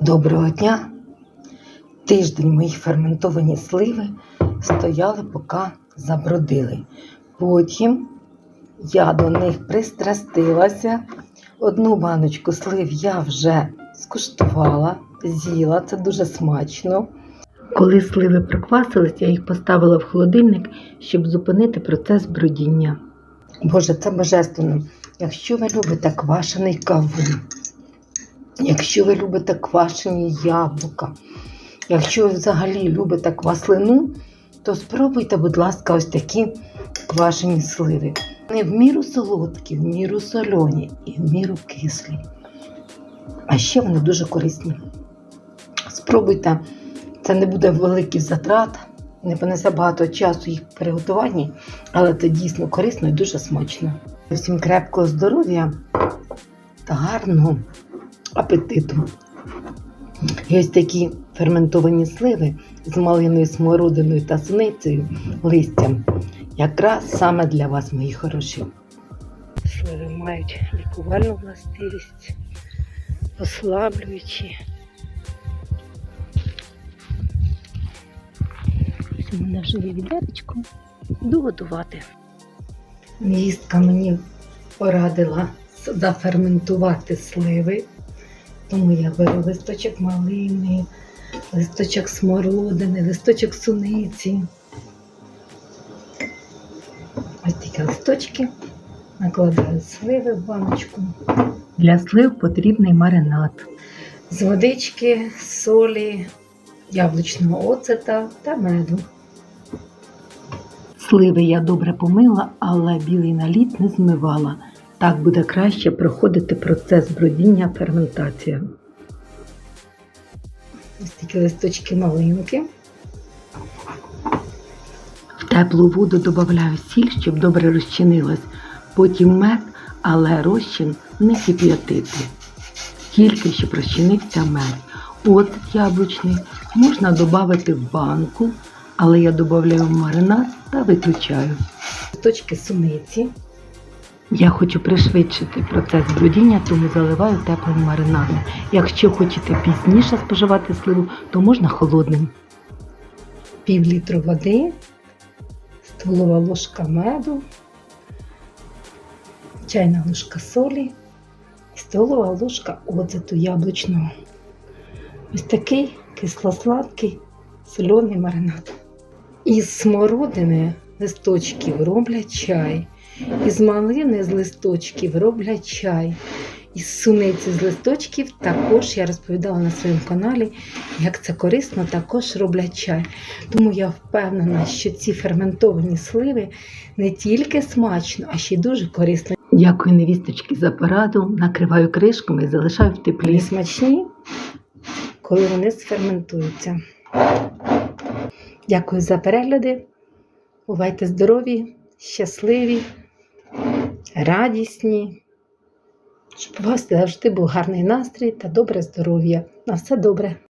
Доброго дня! Тиждень мої ферментовані сливи стояли, поки забродили. Потім я до них пристрастилася. Одну баночку слив я вже скуштувала, з'їла, це дуже смачно. Коли сливи проквасились, я їх поставила в холодильник, щоб зупинити процес бродіння. Боже, це божественно. Якщо ви любите квашений кавун, Якщо ви любите квашені яблука, якщо ви взагалі любите кваслину, то спробуйте, будь ласка, ось такі квашені сливи. Вони в міру солодкі, в міру сольоні і в міру кислі. А ще вони дуже корисні. Спробуйте, це не буде великий затрат, не понесе багато часу їх приготуванні, але це дійсно корисно і дуже смачно. Всім крепкого здоров'я та гарного апетиту. І ось такі ферментовані сливи з малиною смородиною та суницею листям. Якраз саме для вас, мої хороші. Сливи мають лікувальну властивість, ослаблюючі. Ось мене вже є відеречко. Буду готувати. Містка мені порадила заферментувати сливи. Тому я беру листочок малини, листочок смородини, листочок суниці. Ось такі листочки. Накладаю сливи в баночку. Для слив потрібний маринад. З водички, солі, яблучного оцета та меду. Сливи я добре помила, але білий наліт не змивала. Так буде краще проходити процес бродіння ферментація. Ось такі листочки малинки. В теплу воду додаю сіль, щоб добре розчинилась. Потім мед, але розчин не кип'ятити. Тільки щоб розчинився мед. Оцет яблучний можна додати в банку, але я додаю маринад та виключаю. Листочки суниці. Я хочу пришвидшити процес бродіння, тому заливаю теплим маринадом. Якщо хочете пізніше споживати сливу, то можна холодним. Пів літру води, столова ложка меду, чайна ложка солі і столова ложка оцету яблучного. Ось такий кисло-сладкий соляний маринад. Із смородини листочків роблять чай. Із малини з листочків роблять чай. Із суниці з листочків також я розповідала на своєму каналі, як це корисно, також роблять чай. Тому я впевнена, що ці ферментовані сливи не тільки смачно, а ще й дуже корисно. Дякую невісточки за пораду. Накриваю кришками і залишаю в теплі. Вони смачні, коли вони сферментуються. Дякую за перегляди. Бувайте здорові, щасливі, радісні. Щоб у вас завжди був гарний настрій та добре здоров'я. На все добре.